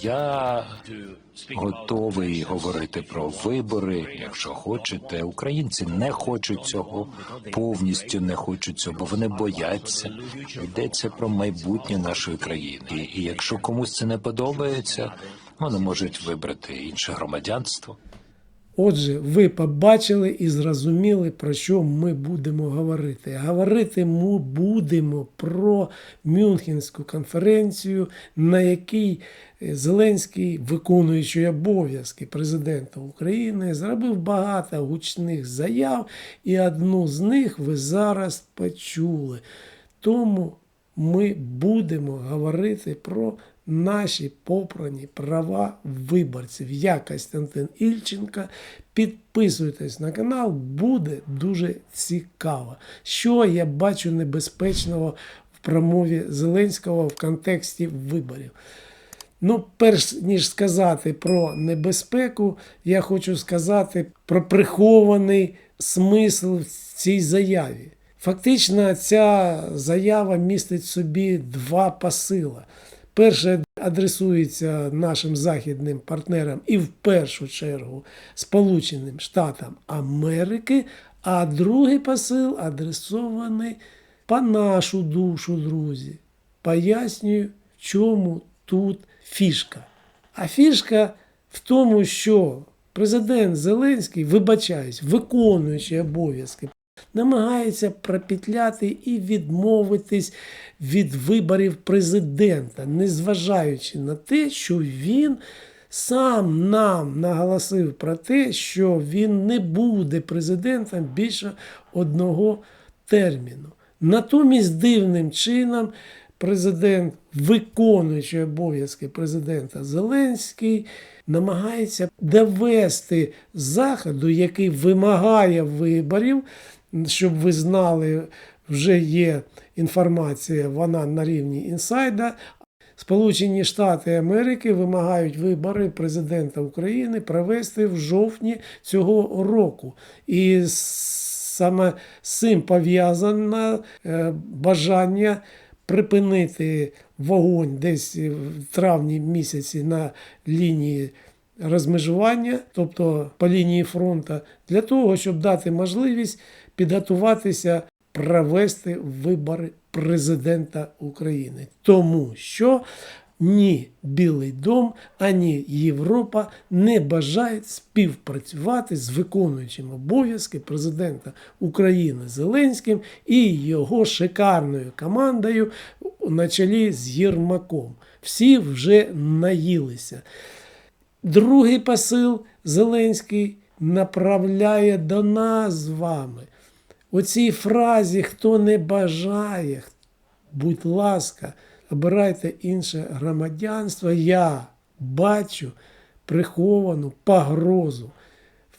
Я готовий говорити про вибори, якщо хочете. Українці не хочуть цього, повністю не хочуть цього, бо вони бояться. Йдеться про майбутнє нашої країни. І, якщо комусь це не подобається, вони можуть вибрати інше громадянство. Отже, ви побачили і зрозуміли, про що ми будемо говорити. Говорити ми будемо про Мюнхенську конференцію, на якій Зеленський, виконуючий обов'язки президента України, зробив багато гучних заяв, і одну з них ви зараз почули. Тому ми будемо говорити про наші попрані права виборців. Я Костянтин Ільченко. Підписуйтесь на канал, буде дуже цікаво. Що я бачу небезпечного в промові Зеленського в контексті виборів. Ну, перш ніж сказати про небезпеку, я хочу сказати про прихований смисл в цій заяві. Фактично, ця заява містить собі два посила. Перше адресується нашим західним партнерам і в першу чергу Сполученим Штатам Америки, а другий посил адресований по нашу душу, друзі. Пояснюю, в чому тут фішка. А фішка в тому, що президент Зеленський, вибачаюсь, виконуючи обов'язки, намагається пропетляти і відмовитись від виборів президента, незважаючи на те, що він сам нам наголосив про те, що він не буде президентом більше одного терміну. Натомість дивним чином президент, виконуючи обов'язки президента Зеленський, намагається довести заходу, який вимагає виборів, щоб ви знали, вже є інформація, вона на рівні інсайда. Сполучені Штати Америки вимагають вибори президента України провести в жовтні цього року. І саме з цим пов'язане бажання припинити вогонь десь в травні місяці на лінії розмежування, тобто по лінії фронту, для того, щоб дати можливість підготуватися провести вибори президента України. Тому що ні Білий дом, ані Європа не бажають співпрацювати з виконуючим обов'язки президента України Зеленським і його шикарною командою на чолі з Єрмаком. Всі вже наїлися. Другий посил Зеленський направляє до нас з вами. У цій фразі хто не бажає, будь ласка, обирайте інше громадянство. Я бачу приховану погрозу.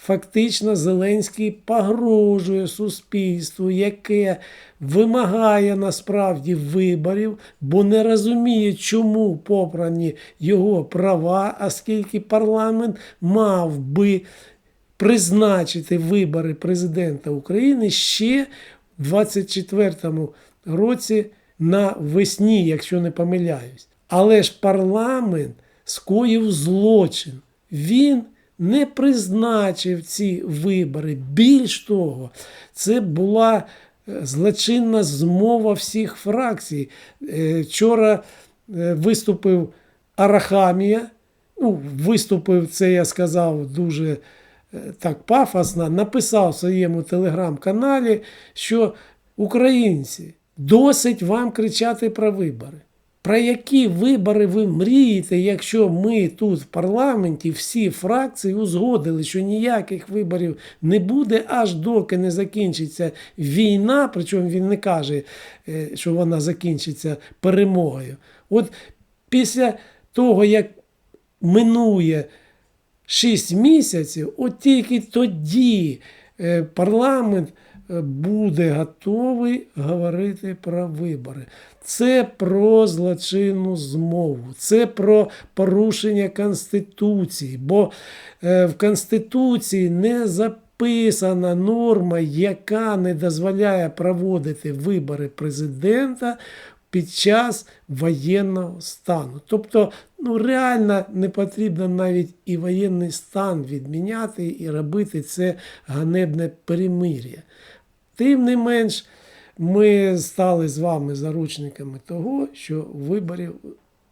Фактично, Зеленський погрожує суспільству, яке вимагає насправді виборів, бо не розуміє, чому попрані його права, оскільки парламент мав би призначити вибори президента України ще в 24-му році на весні, якщо не помиляюсь. Але ж парламент скоїв злочин. Він не призначив ці вибори. Більш того, це була е, злочинна змова всіх фракцій. Е, Вчора е, виступив Арахамія. Ну, виступив це, я сказав, дуже так пафосно, написав в своєму телеграм-каналі, що українці досить вам кричати про вибори. Про які вибори ви мрієте, якщо ми тут в парламенті всі фракції узгодили, що ніяких виборів не буде, аж доки не закінчиться війна, причому він не каже, е, що вона закінчиться перемогою. От після того, як минує 6 місяців, от тільки тоді е, парламент е, буде готовий говорити про вибори. Це про злочинну змову, це про порушення Конституції, бо е, в Конституції не записана норма, яка не дозволяє проводити вибори президента під час воєнного стану. Тобто, ну реально не потрібно навіть і воєнний стан відміняти і робити це ганебне перемир'я. Тим не менш, ми стали з вами заручниками того, що виборів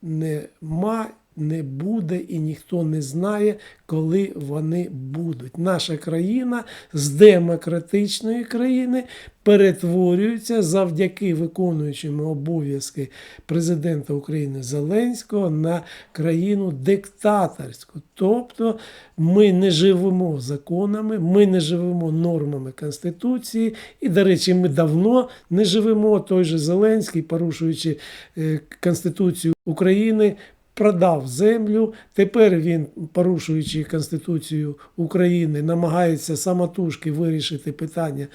нема, не буде і ніхто не знає, коли вони будуть. Наша країна з демократичної країни перетворюється завдяки виконуючому обов'язки президента України Зеленського на країну диктаторську. Тобто ми не живемо законами, ми не живемо нормами Конституції. І, до речі, ми давно не живемо. Той же Зеленський, порушуючи е, Конституцію України, продав землю. Тепер він, порушуючи Конституцію України, намагається самотужки вирішити питання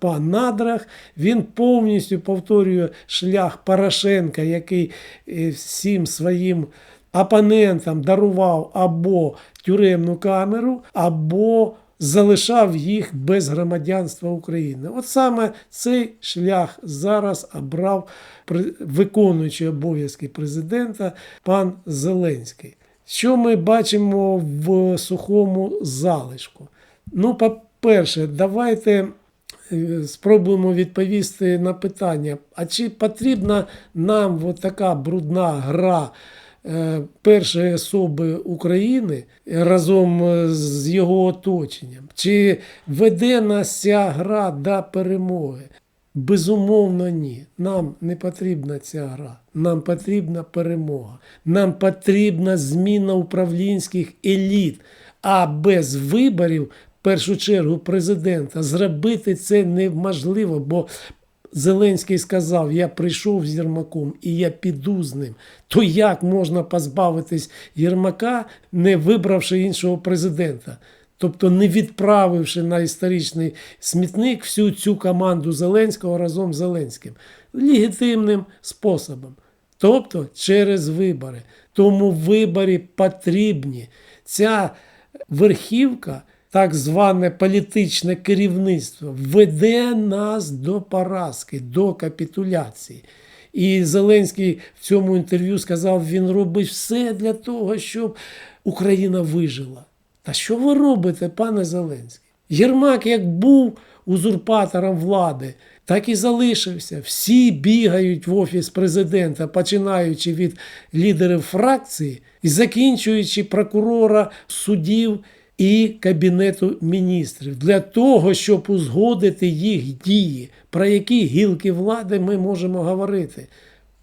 по надрах. Він повністю повторює шлях Порошенка, який е, всім своїм опонентам дарував або тюремну камеру, або залишав їх без громадянства України. От саме цей шлях зараз обрав виконуючий обов'язки президента пан Зеленський. Що ми бачимо в сухому залишку? Ну, по-перше, давайте е, спробуємо відповісти на питання: а чи потрібна нам така брудна гра першої особи України разом е, з його оточенням? Чи веде нас ця гра до перемоги? Безумовно, ні. Нам не потрібна ця гра. Нам потрібна перемога. Нам потрібна зміна управлінських еліт. А без виборів, в першу чергу, президента, зробити це неможливо, бо Зеленський сказав: Я прийшов з Єрмаком і я піду з ним. То як можна позбавитись Єрмака, не вибравши іншого президента? Тобто не відправивши на історичний смітник всю цю команду Зеленського разом з Зеленським легітимним способом, тобто через вибори. Тому вибори потрібні. Ця верхівка, так зване політичне керівництво, веде нас до поразки, до капітуляції. І Зеленський в цьому інтерв'ю сказав, він робить все для того, щоб Україна вижила. Та що ви робите, пане Зеленський? Єрмак як був узурпатором влади, так і залишився. Всі бігають в офіс президента, починаючи від лідерів фракції і закінчуючи прокурора, суддів і кабінету міністрів для того, щоб узгодити їх дії, про які гілки влади ми можемо говорити.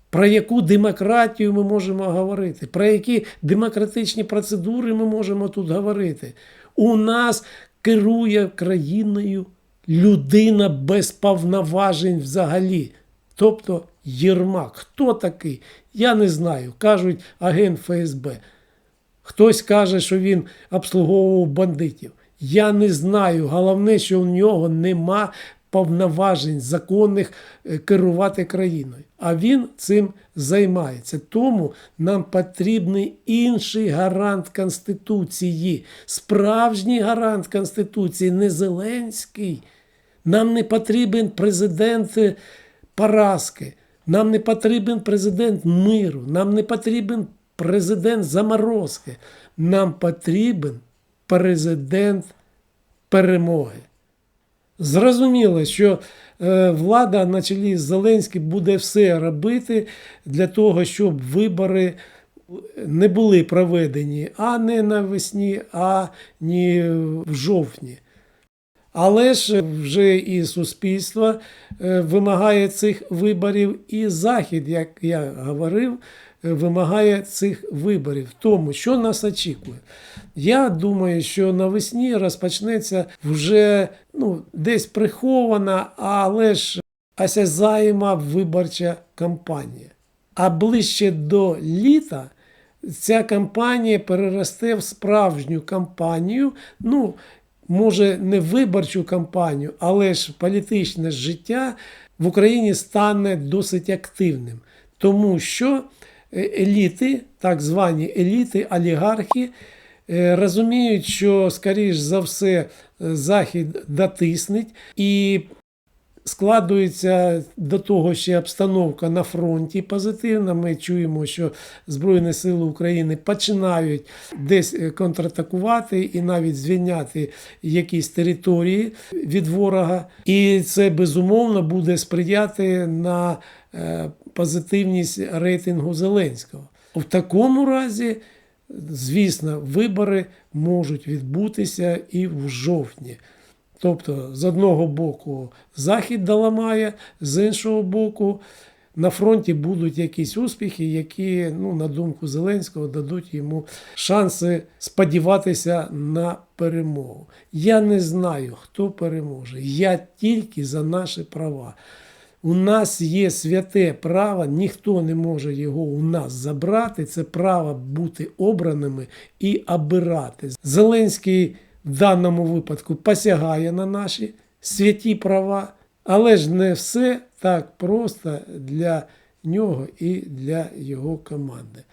Про яку демократію ми можемо говорити, про які демократичні процедури ми можемо тут говорити. У нас керує країною людина без повноважень взагалі. Тобто Єрмак. Хто такий? Я не знаю. Кажуть, агент ФСБ. Хтось каже, що він обслуговував бандитів. Я не знаю. Головне, що у нього нема повноважень законних е, керувати країною. А він цим займається. Тому нам потрібний інший гарант Конституції, справжній гарант Конституції, не Зеленський. Нам не потрібен президент е, поразки. Нам не потрібен президент миру. Нам не потрібен президент заморозки. Нам потрібен президент перемоги. Зрозуміло, що е, влада на чолі з буде все робити для того, щоб вибори не були проведені а не навесні, а не в жовтні. Але ж вже і суспільство е, вимагає цих виборів, і Захід, як я говорив, вимагає цих виборів. Тому що нас очікує. Я думаю, що навесні розпочнеться вже ну, десь прихована, але ж осязаєма виборча кампанія. А ближче до літа ця кампанія переросте в справжню кампанію. Ну, може, не виборчу кампанію, але ж політичне життя в Україні стане досить активним. Тому що еліти, так звані еліти, олігархи, е, розуміють, що, скоріш за все, е, Захід дотиснеть і Складується до того ще обстановка на фронті позитивна. Ми чуємо, що Збройні Сили України починають десь е, контратакувати і навіть звільняти якісь території від ворога. І це безумовно буде сприяти на е, позитивність рейтингу Зеленського. В такому разі, звісно, вибори можуть відбутися і в жовтні. Тобто, з одного боку, Захід доламає, з іншого боку, на фронті будуть якісь успіхи, які, ну, на думку Зеленського, дадуть йому шанси сподіватися на перемогу. Я не знаю, хто переможе. Я тільки за наші права. У нас є святе право, ніхто не може його у нас забрати. Це право бути обраними і обирати. Зеленський в даному випадку посягає на наші святі права, але ж не все так просто для нього і для його команди.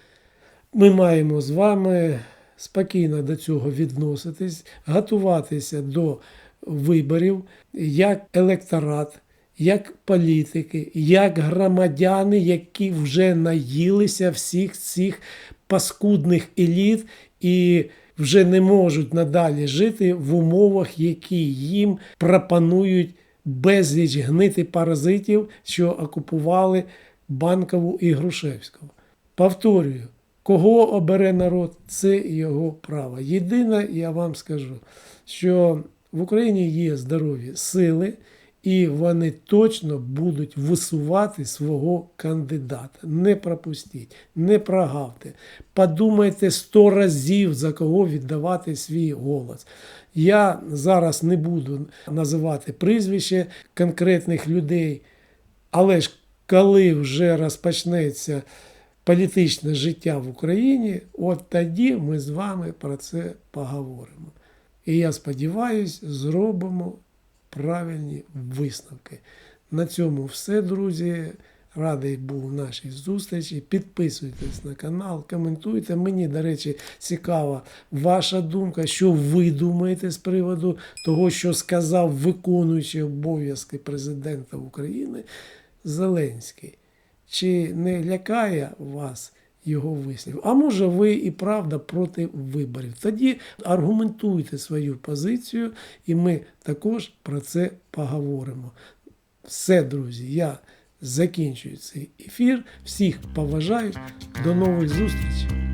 Ми маємо з вами спокійно до цього відноситись, готуватися до виборів як електорат, як політики, як громадяни, які вже наїлися всіх цих паскудних еліт і вже не можуть надалі жити в умовах, які їм пропонують безліч гнити паразитів, що окупували Банкову і Грушевського. Повторюю, кого обере народ, це його право. Єдине, я вам скажу, що в Україні є здорові сили, і вони точно будуть висувати свого кандидата. Не пропустіть, не прогавте. Подумайте сто разів, за кого віддавати свій голос. Я зараз не буду називати прізвище конкретних людей, але ж коли вже розпочнеться політичне життя в Україні, от тоді ми з вами про це поговоримо. І я сподіваюся, зробимо правильні висновки. На цьому все, друзі. Радий був нашій зустрічі. Підписуйтесь на канал, коментуйте. Мені, до речі, цікава ваша думка, що ви думаєте з приводу того, що сказав виконуючий обов'язки президента України Зеленський. Чи не лякає вас його вислів? А може ви і правда проти виборів? Тоді аргументуйте свою позицію, і ми також про це поговоримо. Все, друзі, я закінчую цей ефір. Всіх поважаю. До нових зустрічей.